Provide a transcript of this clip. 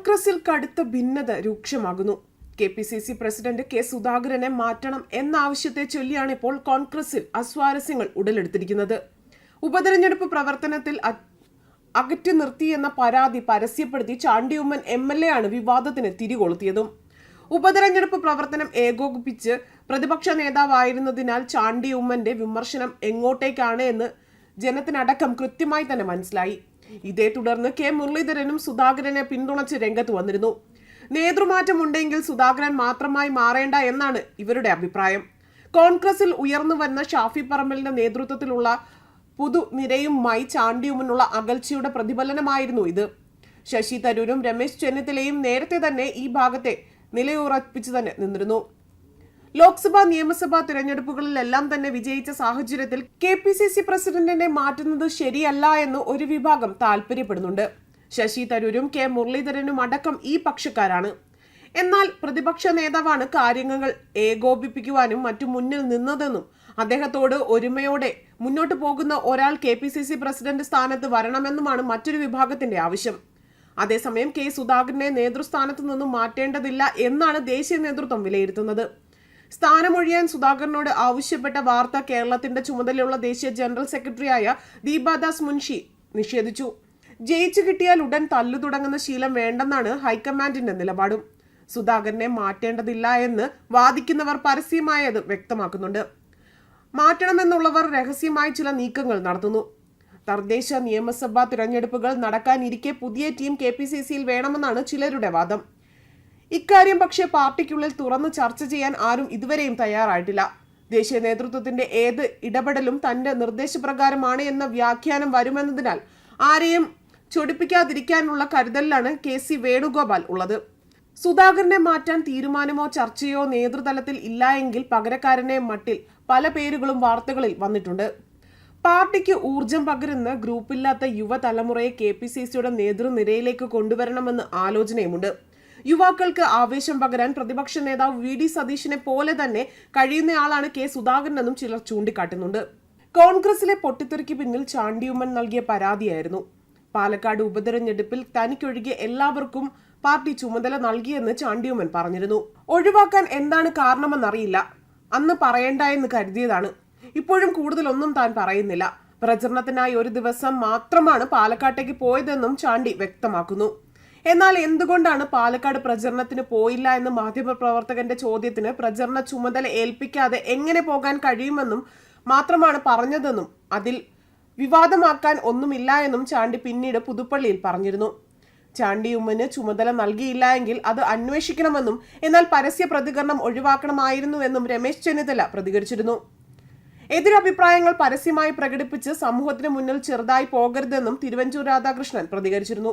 കോൺഗ്രസിൽ കടുത്ത ഭിന്നത രൂക്ഷമാകുന്നു. K P C C president K സുധാകരനെ മാറ്റണം എന്ന ആവശ്യത്തെ ചൊല്ലിയാണ് ഇപ്പോൾ കോൺഗ്രസിൽ അസ്വാരസ്യങ്ങൾ ഉടലെടുത്തിരിക്കുന്നത്. ഉപതെരഞ്ഞെടുപ്പ് പ്രവർത്തനത്തിൽ അകറ്റി നിർത്തിയെന്ന പരാതി പരസ്യപ്പെടുത്തി ചാണ്ടിയുമ്മൻ എം എൽ എ ആണ് വിവാദത്തിന് തിരികൊളുത്തിയതും. ഉപതെരഞ്ഞെടുപ്പ് പ്രവർത്തനം ഏകോപിപ്പിച്ച് പ്രതിപക്ഷ നേതാവായിരുന്നതിനാൽ ചാണ്ടിയമ്മന്റെ വിമർശനം എങ്ങോട്ടേക്കാണ് എന്ന് ജനത്തിനടക്കം കൃത്യമായി തന്നെ മനസ്സിലായി. ഇതേ തുടർന്ന് കെ മുരളീധരനും സുധാകരനെ പിന്തുണച്ച് രംഗത്ത് വന്നിരുന്നു. നേതൃമാറ്റമുണ്ടെങ്കിൽ സുധാകരൻ മാത്രമായി മാറേണ്ട എന്നാണ് ഇവരുടെ അഭിപ്രായം. കോൺഗ്രസിൽ ഉയർന്നു വന്ന ഷാഫി പറമ്പലിന്റെ നേതൃത്വത്തിലുള്ള പുതുനിരയുമായി ചാണ്ടിയുമെന്നുള്ള അകൽച്ചയുടെ പ്രതിഫലനമായിരുന്നു ഇത്. ശശി തരൂരും രമേശ് ചെന്നിത്തലയും നേരത്തെ തന്നെ ഈ ഭാഗത്തെ നിലയുറപ്പിച്ചു തന്നെ നിന്നിരുന്നു. ലോക്സഭാ നിയമസഭാ തിരഞ്ഞെടുപ്പുകളിലെല്ലാം തന്നെ വിജയിച്ച സാഹചര്യത്തിൽ കെ പി സി സി പ്രസിഡന്റിനെ മാറ്റുന്നത് ശരിയല്ല എന്ന് ഒരു വിഭാഗം താല്പര്യപ്പെടുന്നുണ്ട്. ശശി തരൂരും കെ മുരളീധരനും അടക്കം ഈ പക്ഷക്കാരാണ്. എന്നാൽ പ്രതിപക്ഷ നേതാവാണ് കാര്യങ്ങൾ ഏകോപിപ്പിക്കുവാനും മറ്റു മുന്നിൽ നിന്നതെന്നും അദ്ദേഹത്തോട് ഒരുമയോടെ മുന്നോട്ട് പോകുന്ന ഒരാൾ K P C C president സ്ഥാനത്ത് വരണമെന്നുമാണ് മറ്റൊരു വിഭാഗത്തിന്റെ ആവശ്യം. അതേസമയം കെ സുധാകരനെ നേതൃസ്ഥാനത്ത് നിന്നും മാറ്റേണ്ടതില്ല എന്നാണ് ദേശീയ നേതൃത്വം വിലയിരുത്തുന്നത്. സ്ഥാനമൊഴിയാൻ സുധാകരനോട് ആവശ്യപ്പെട്ട വാർത്ത കേരളത്തിന്റെ ചുമതലയുള്ള ദേശീയ ജനറൽ സെക്രട്ടറിയായ ദീപാദാസ് മുൻഷി നിഷേധിച്ചു. ജയിച്ചു കിട്ടിയാൽ ഉടൻ തല്ലു തുടങ്ങുന്ന ശീലം വേണ്ടെന്നാണ് ഹൈക്കമാൻഡിന്റെ നിലപാടും. സുധാകരനെ മാറ്റേണ്ടതില്ല എന്ന് വാദിക്കുന്നവർ പരസ്യമായത് വ്യക്തമാക്കുന്നുണ്ട്. മാറ്റണമെന്നുള്ളവർ രഹസ്യമായി ചില നീക്കങ്ങൾ നടത്തുന്നു. തദ്ദേശ നിയമസഭാ തിരഞ്ഞെടുപ്പുകൾ നടക്കാനിരിക്കെ പുതിയ ടീം കെ പി സി സിയിൽ വേണമെന്നാണ് ചിലരുടെ വാദം. ഇക്കാര്യം പക്ഷേ പാർട്ടിക്കുള്ളിൽ തുറന്ന് ചർച്ച ചെയ്യാൻ ആരും ഇതുവരെയും തയ്യാറായിട്ടില്ല. ദേശീയ നേതൃത്വത്തിന്റെ ഏത് ഇടപെടലും തന്റെ നിർദ്ദേശപ്രകാരമാണ് എന്ന വ്യാഖ്യാനം വരുമെന്നതിനാൽ ആരെയും ചൊടിപ്പിക്കാതിരിക്കാനുള്ള കരുതലിലാണ് കെ സി വേണുഗോപാൽ ഉള്ളത്. സുധാകരനെ മാറ്റാൻ തീരുമാനമോ ചർച്ചയോ നേതൃതലത്തിൽ ഇല്ല എങ്കിൽ പകരക്കാരനെ മട്ടിൽ പല പേരുകളും വാർത്തകളിൽ വന്നിട്ടുണ്ട്. പാർട്ടിക്ക് ഊർജം പകരുന്ന ഗ്രൂപ്പില്ലാത്ത യുവതലമുറയെ കെ പി സി സിയുടെ നേതൃനിരയിലേക്ക് കൊണ്ടുവരണമെന്ന് ആലോചനയുമുണ്ട്. യുവാക്കൾക്ക് ആവേശം പകരാൻ പ്രതിപക്ഷ നേതാവ് വി ഡി സതീശിനെ പോലെ തന്നെ കഴിയുന്നയാളാണ് കെ സുധാകരനെന്നും ചിലർ ചൂണ്ടിക്കാട്ടുന്നുണ്ട്. കോൺഗ്രസിലെ പൊട്ടിത്തെറിക്ക് പിന്നിൽ ചാണ്ടിയുമ്മൻ നൽകിയ പരാതിയായിരുന്നു. പാലക്കാട് ഉപതെരഞ്ഞെടുപ്പിൽ തനിക്കൊഴികെ എല്ലാവർക്കും പാർട്ടി ചുമതല നൽകിയെന്ന് ചാണ്ടിയുമ്മൻ പറഞ്ഞിരുന്നു. ഒഴിവാക്കാൻ എന്താണ് കാരണമെന്നറിയില്ല. അന്ന് പറയണ്ട എന്ന് കരുതിയതാണ്. ഇപ്പോഴും കൂടുതലൊന്നും താൻ പറയുന്നില്ല. പ്രചരണത്തിനായി ഒരു ദിവസം മാത്രമാണ് പാലക്കാട്ടേക്ക് പോയതെന്നും ചാണ്ടി വ്യക്തമാക്കുന്നു. എന്നാൽ എന്തുകൊണ്ടാണ് പാലക്കാട് പ്രചരണത്തിന് പോയില്ല എന്ന് മാധ്യമപ്രവർത്തകന്റെ ചോദ്യത്തിന് പ്രചരണ ചുമതല ഏൽപ്പിക്കാതെ എങ്ങനെ പോകാൻ കഴിയുമെന്നും മാത്രമാണ് പറഞ്ഞതെന്നും അതിൽ വിവാദമാക്കാൻ ഒന്നുമില്ല എന്നും ചാണ്ടി പിന്നീട് പുതുപ്പള്ളിയിൽ പറഞ്ഞിരുന്നു. ചാണ്ടി ചാണ്ടിയുമ്മന് ചുമതല നൽകിയില്ല എങ്കിൽ അത് അന്വേഷിക്കണമെന്നും എന്നാൽ പരസ്യ പ്രതികരണം ഒഴിവാക്കണമായിരുന്നുവെന്നും രമേശ് ചെന്നിത്തല പ്രതികരിച്ചിരുന്നു. എതിരഭിപ്രായങ്ങൾ പരസ്യമായി പ്രകടിപ്പിച്ച് സമൂഹത്തിന് മുന്നിൽ ചെറുതായി പോകരുതെന്നും തിരുവഞ്ചൂർ രാധാകൃഷ്ണൻ പ്രതികരിച്ചിരുന്നു.